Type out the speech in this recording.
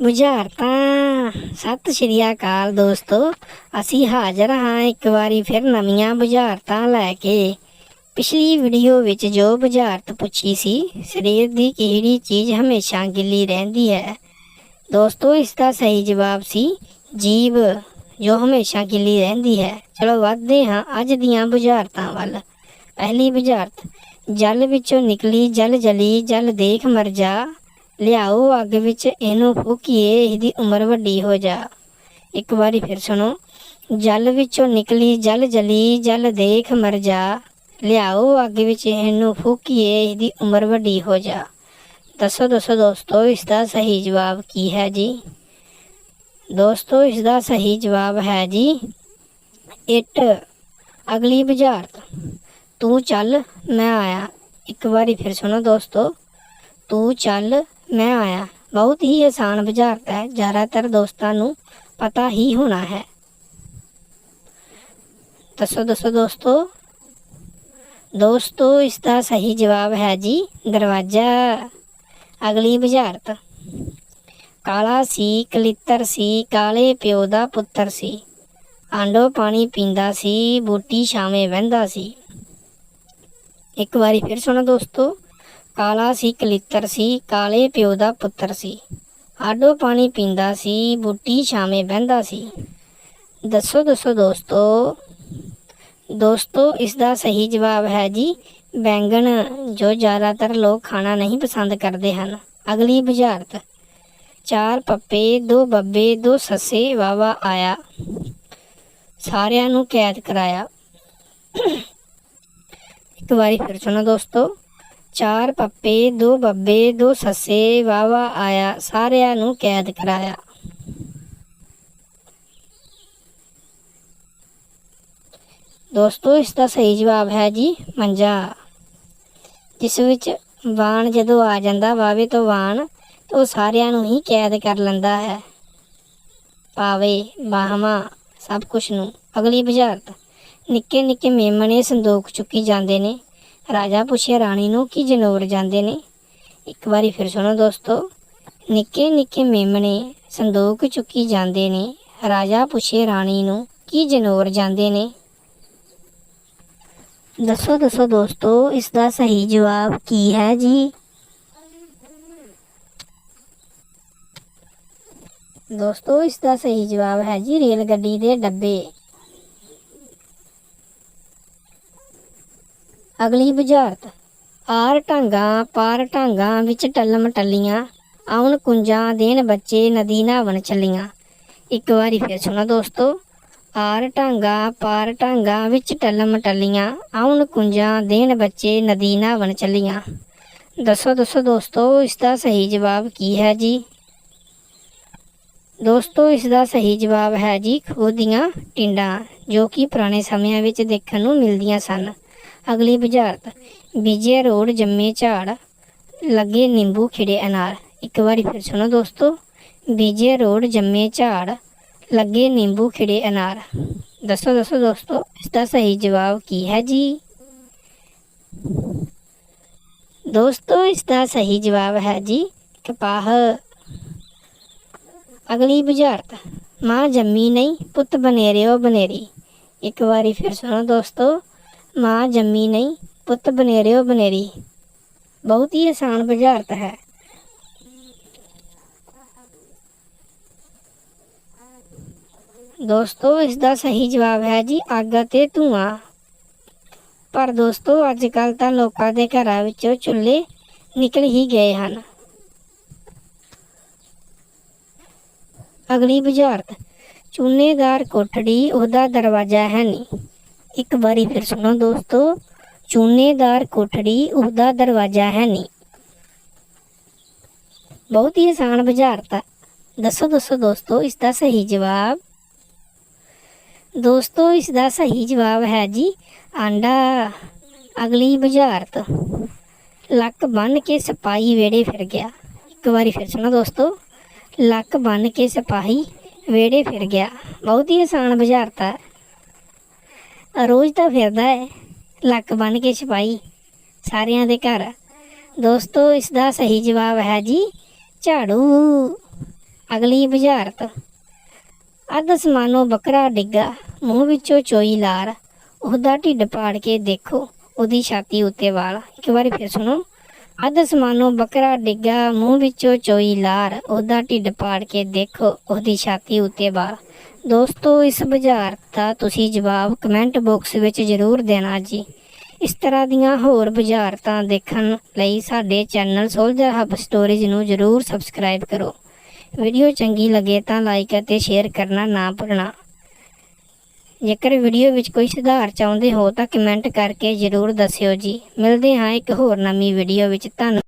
ਬੁਝਾਰਤਾਂ ਸਤਿ ਸ਼੍ਰੀ ਅਕਾਲ ਦੋਸਤੋ, ਅਸੀਂ ਹਾਜ਼ਰ ਹਾਂ ਇੱਕ ਵਾਰੀ ਫਿਰ ਨਵੀਆਂ ਬੁਝਾਰਤਾਂ ਲੈ ਕੇ। ਪਿਛਲੀ ਵੀਡੀਓ ਵਿੱਚ ਜੋ ਬੁਝਾਰਤ ਪੁੱਛੀ ਸੀ, ਸਰੀਰ ਦੀ ਕਿਹੜੀ ਚੀਜ਼ ਹਮੇਸ਼ਾ ਗਿੱਲੀ ਰਹਿੰਦੀ ਹੈ? ਦੋਸਤੋ, ਇਸ ਦਾ ਸਹੀ ਜਵਾਬ ਸੀ ਜੀਭ ਜੋ ਹਮੇਸ਼ਾ ਗਿੱਲੀ ਰਹਿੰਦੀ ਹੈ। ਚਲੋ, ਵੱਧਦੇ ਹਾਂ ਅੱਜ ਦੀਆਂ ਬੁਝਾਰਤਾਂ ਵੱਲ। ਪਹਿਲੀ ਬੁਝਾਰਤ ਜਲ ਵਿੱਚੋਂ ਨਿਕਲੀ ਜਲ ਜਲੀ ਜਲ ਦੇਖ ਮਰ ਜਾ। ਲਿਆਓ, ਅੱਗ ਵਿੱਚ ਇਹਨੂੰ ਫੂਕੀਏ, ਇਹਦੀ ਉਮਰ ਵੱਡੀ ਹੋ ਜਾ। ਇੱਕ ਵਾਰੀ ਫਿਰ ਸੁਣੋ। ਜਲ ਵਿੱਚੋਂ ਨਿਕਲੀ, ਜਲ ਜਲੀ, ਜਲ ਦੇਖ ਮਰ ਜਾ। ਲਿਆਓ, ਅੱਗ ਵਿੱਚ ਇਹਨੂੰ ਫੂਕੀਏ, ਇਹਦੀ ਉਮਰ ਵੱਡੀ ਹੋ ਜਾ। ਦੱਸੋ ਦੱਸੋ ਦੋਸਤੋ ਇਸ ਦਾ ਸਹੀ ਜਵਾਬ ਕੀ ਹੈ ਜੀ? ਦੋਸਤੋ ਇਸ ਦਾ ਸਹੀ ਜਵਾਬ ਹੈ ਜੀ, ਇੱਟ। ਅਗਲੀ ਬੁਝਾਰਤ। ਤੂੰ ਚੱਲ, ਮੈਂ ਆਇਆ। ਇੱਕ ਵਾਰੀ ਫਿਰ ਸੁਣੋ ਦੋਸਤੋ। ਤੂੰ ਚੱਲ ਮੈਂ ਆਇਆ। ਬਹੁਤ ਹੀ ਆਸਾਨ ਬੁਝਾਰਤ ਹੈ। ਜ਼ਿਆਦਾਤਰ ਦੋਸਤਾਂ ਨੂੰ ਪਤਾ ਹੀ ਹੋਣਾ ਹੈ। ਦੱਸੋ ਦੱਸੋ ਦੋਸਤੋ। ਦੋਸਤੋ, ਇਸ ਦਾ ਸਹੀ ਜਵਾਬ ਹੈ ਜੀ, ਦਰਵਾਜ਼ਾ। ਅਗਲੀ ਬੁਝਾਰਤ। ਕਾਲਾ ਸੀ, ਕਲਿੱਤਰ ਸੀ, ਕਾਲੇ ਪਿਓ ਦਾ ਪੁੱਤਰ ਸੀ। ਆਂਡੋ ਪਾਣੀ ਪੀਂਦਾ ਸੀ, ਬੂਟੀ ਛਾਵੇਂ ਵਹਿੰਦਾ ਸੀ। ਇੱਕ ਵਾਰੀ ਫਿਰ ਸੁਣੋ ਦੋਸਤੋ। ਕਾਲਾ ਸੀ, ਕਲਿੱਤਰ ਸੀ, ਕਾਲੇ ਪਿਓ ਦਾ ਪੁੱਤਰ ਸੀ। ਆਡੋ ਪਾਣੀ ਪੀਂਦਾ ਸੀ, ਬੂਟੀ ਛਾਵੇਂ ਬਹਿੰਦਾ ਸੀ। ਦੱਸੋ ਦੱਸੋ ਦੋਸਤੋ ਦੋਸਤੋ, ਇਸ ਦਾ ਸਹੀ ਜਵਾਬ ਹੈ ਜੀ, ਬੈਂਗਣ ਜੋ ਜ਼ਿਆਦਾਤਰ ਲੋਕ ਖਾਣਾ ਨਹੀਂ ਪਸੰਦ ਕਰਦੇ ਹਨ। ਅਗਲੀ ਬੁਝਾਰਤ। ਚਾਰ ਪੱਪੇ, ਦੋ ਬੱਬੇ, ਦੋ ਸੱਸੇ ਵਾਵਾ ਆਇਆ। ਸਾਰਿਆਂ ਨੂੰ ਕੈਦ ਕਰਾਇਆ। ਇੱਕ ਵਾਰੀ ਫਿਰ ਸੁਣੋ ਦੋਸਤੋ। ਚਾਰ ਪੱਪੇ, ਦੋ ਬੱਬੇ, ਦੋ ਸੱਸੇ ਵਾਵਾ ਆਇਆ, ਸਾਰਿਆਂ ਨੂੰ ਕੈਦ ਕਰਾਇਆ। ਦੋਸਤੋ, ਇਸ ਦਾ ਸਹੀ ਜਵਾਬ ਹੈ ਜੀ ਮੰਜਾ। ਜਿਸ ਵਿੱਚ ਵਾਣ ਜਦੋਂ ਆ ਜਾਂਦਾ, ਵਾਵੇ ਤੋਂ ਵਾਣ ਉਹ ਸਾਰਿਆਂ ਨੂੰ ਹੀ ਕੈਦ ਕਰ ਲੈਂਦਾ ਹੈ। ਪਾਵੇ, ਬਾਹਵਾਂ, ਸਭ ਕੁਝ ਨੂੰ। ਅਗਲੀ ਬੁਝਾਰਤ। ਨਿੱਕੇ ਨਿੱਕੇ ਮੇਮਣੇ ਸੰਦੂਕ ਚੁੱਕੀ ਜਾਂਦੇ ਨੇ। ਰਾਜਾ ਪੁੱਛਿਆ, ਰਾਣੀ ਨੂੰ ਕਿ ਜਨੌਰ ਜਾਂਦੇ ਨੇ? ਇੱਕ ਵਾਰੀ ਫਿਰ ਸੁਣੋ ਦੋਸਤੋ, ਨਿੱਕੇ ਨਿੱਕੇ ਮੇਮਣੇ ਸੰਦੂਕ ਚੁੱਕੀ ਜਾਂਦੇ ਨੇ। ਰਾਜਾ ਪੁੱਛੇ, ਰਾਣੀ ਨੂੰ ਕਿ ਜਨੌਰ ਜਾਂਦੇ ਨੇ? ਦੱਸੋ ਦੱਸੋ ਦੋਸਤੋ ਇਸ ਦਾ ਸਹੀ ਜਵਾਬ ਕੀ ਹੈ ਜੀ? ਦੋਸਤੋ ਇਸ ਦਾ ਸਹੀ ਜਵਾਬ ਹੈ ਜੀ ਰੇਲ ਗੱਡੀ ਦੇ ਡੱਬੇ। ਅਗਲੀ ਬੁਝਾਰਤ ਆਰ ਢਾਂਗਾ, ਪਾਰ ਢਾਂਗਾ ਵਿੱਚ ਟੱਲਮ ਟੱਲੀਆਂ, ਆਉਣ ਕੁੰਜਾਂ ਦੇਣ ਬੱਚੇ ਨਦੀ ਨਹਾਵਣ ਚੱਲੀਆਂ ਇੱਕ ਵਾਰੀ ਫਿਰ ਸੁਣੋ ਦੋਸਤੋ, ਆਰ ਢਾਂਗਾ, ਪਾਰ ਢਾਂਗਾ ਵਿੱਚ ਟੱਲਮ ਟੱਲੀਆਂ, ਆਉਣ ਕੁੰਜਾਂ ਦੇਣ ਬੱਚੇ ਨਦੀ ਨਹਾਵਣ ਚੱਲੀਆਂ ਦੱਸੋ ਦੱਸੋ ਦੋਸਤੋ, ਇਸ ਦਾ ਸਹੀ ਜਵਾਬ ਕੀ ਹੈ ਜੀ? ਦੋਸਤੋ, ਇਸ ਦਾ ਸਹੀ ਜਵਾਬ ਹੈ ਜੀ ਖੂਹ ਦੀਆਂ ਟਿੰਡਾਂ, ਜੋ ਕਿ ਪੁਰਾਣੇ ਸਮਿਆਂ ਵਿੱਚ ਦੇਖਣ ਨੂੰ ਮਿਲਦੀਆਂ ਸਨ। ਅਗਲੀ ਬੁਝਾਰਤ। ਬੀਜੇ ਰੋੜ ਜੰਮੇ ਝਾੜ, ਲੱਗੇ ਨਿੰਬੂ ਖਿੜੇ ਅਨਾਰ। ਇੱਕ ਵਾਰੀ ਫਿਰ ਸੁਣੋ ਦੋਸਤੋ। ਬੀਜੇ ਰੋੜ ਜੰਮੇ ਝਾੜ, ਲੱਗੇ ਨਿੰਬੂ ਖਿੜੇ ਅਨਾਰ। ਦੱਸੋ ਦੱਸੋ ਦੋਸਤੋ, ਇਸ ਦਾ ਸਹੀ ਜਵਾਬ ਕੀ ਹੈ ਜੀ? ਦੋਸਤੋ, ਇਸ ਦਾ ਸਹੀ ਜਵਾਬ ਹੈ ਜੀ ਕਪਾਹ। ਅਗਲੀ ਬੁਝਾਰਤ। ਮਾਂ ਜੰਮੀ ਨਹੀਂ, ਪੁੱਤ ਬਨੇਰਿਓ ਬਨੇਰੀ। ਇੱਕ ਵਾਰੀ ਫਿਰ ਸੁਣੋ ਦੋਸਤੋ। ਮਾਂ ਜੰਮੀ ਨਹੀਂ, ਪੁੱਤ ਬਨੇਰਿਓ ਬਨੇਰੀ। ਬਹੁਤ ਹੀ ਆਸਾਨ ਬੁਝਾਰਤ ਹੈ। ਦੋਸਤੋ ਇਸ ਦਾ ਸਹੀ ਜਵਾਬ ਹੈ ਜੀ ਅੱਗ ਅਤੇ ਧੂਆਂ। ਪਰ ਦੋਸਤੋ ਅੱਜ ਕੱਲ ਤਾਂ ਲੋਕਾਂ ਦੇ ਘਰਾਂ ਵਿੱਚੋਂ ਚੁੱਲ੍ਹੇ ਨਿਕਲ ਹੀ ਗਏ ਹਨ। ਅਗਲੀ ਬੁਝਾਰਤ ਚੂਨੇਦਾਰ ਕੋਠੜੀ, ਉਹਦਾ ਦਰਵਾਜ਼ਾ ਹੈ ਨਹੀਂ ਇੱਕ ਵਾਰੀ ਫਿਰ ਸੁਣੋ ਦੋਸਤੋ, ਚੂਨੇਦਾਰ ਕੋਠੜੀ ਉਹਦਾ ਦਰਵਾਜ਼ਾ ਹੈ ਨਹੀਂ। ਬਹੁਤ ਹੀ ਆਸਾਨ ਬੁਝਾਰਤ। ਦੱਸੋ ਦੱਸੋ ਦੋਸਤੋ ਇਸ ਦਾ ਸਹੀ ਜਵਾਬ? ਦੋਸਤੋ ਇਸ ਦਾ ਸਹੀ ਜਵਾਬ ਹੈ ਜੀ, ਆਂਡਾ। ਅਗਲੀ ਬੁਝਾਰਤ। ਲੱਕ ਬੰਨ ਕੇ ਸਿਪਾਹੀ ਵੇੜੇ ਫਿਰ ਗਿਆ। ਇੱਕ ਵਾਰੀ ਫਿਰ ਸੁਣੋ ਦੋਸਤੋ, ਲੱਕ ਬੰਨ ਕੇ ਸਿਪਾਹੀ ਵੇੜੇ ਫਿਰ ਗਿਆ। ਬਹੁਤ ਹੀ ਆਸਾਨ ਬੁਝਾਰਤ। ਰੋਜ਼ ਤਾਂ ਫਿਰਦਾ ਹੈ, ਲੱਕ ਬੰਨ ਕੇ ਸਿਪਾਹੀ ਸਾਰਿਆਂ ਦੇ ਘਰ। ਦੋਸਤੋ, ਇਸ ਦਾ ਸਹੀ ਜਵਾਬ ਹੈ ਜੀ ਝਾੜੂ। ਅਗਲੀ ਬੁਝਾਰਤ। ਅੱਧ ਸਮਾਨੋ ਬੱਕਰਾ ਡਿੱਗਾ, ਮੂੰਹ ਵਿੱਚੋਂ ਚੋਈ ਲਾਰ। ਉਹਦਾ ਢਿੱਡ ਪਾੜ ਕੇ ਦੇਖੋ, ਉਹਦੀ ਛਾਤੀ ਉੱਤੇ ਵਾਲ। ਇੱਕ ਵਾਰੀ ਫਿਰ ਸੁਣੋ। ਅੱਧ ਸਮਾਨੋ ਬੱਕਰਾ ਡਿੱਗਾ, ਮੂੰਹ ਵਿੱਚੋਂ ਚੋਈ ਲਾਰ। ਉਹਦਾ ਢਿੱਡ ਪਾੜ ਕੇ ਦੇਖੋ, ਉਹਦੀ ਛਾਤੀ ਉੱਤੇ ਵਾਲ ਦੋਸਤੋ, ਇਸ ਬੁਝਾਰਤ ਦਾ ਤੁਸੀਂ ਜਵਾਬ ਕਮੈਂਟ ਬਾਕਸ ਵਿੱਚ ਜ਼ਰੂਰ ਦੇਣਾ ਜੀ। ਇਸ ਤਰ੍ਹਾਂ ਦੀਆਂ ਹੋਰ ਬੁਝਾਰਤਾਂ ਦੇਖਣ ਲਈ ਸਾਡੇ ਚੈਨਲ ਸੋਲਜਰ ਹੱਬ ਸਟੋਰੀਜ਼ ਨੂੰ ਜ਼ਰੂਰ ਸਬਸਕ੍ਰਾਈਬ ਕਰੋ। ਵੀਡੀਓ ਚੰਗੀ ਲੱਗੇ ਤਾਂ ਲਾਈਕ ਅਤੇ ਸ਼ੇਅਰ ਕਰਨਾ ਨਾ ਭੁੱਲਣਾ। ਜੇਕਰ ਵੀਡੀਓ ਵਿੱਚ ਕੋਈ ਸੁਧਾਰ ਚਾਹੁੰਦੇ ਹੋ ਤਾਂ ਕਮੈਂਟ ਕਰਕੇ ਜ਼ਰੂਰ ਦੱਸਿਓ ਜੀ। ਮਿਲਦੇ ਹਾਂ ਇੱਕ ਹੋਰ ਨਵੀਂ ਵੀਡੀਓ ਵਿੱਚ। ਧੰਨਵਾਦ।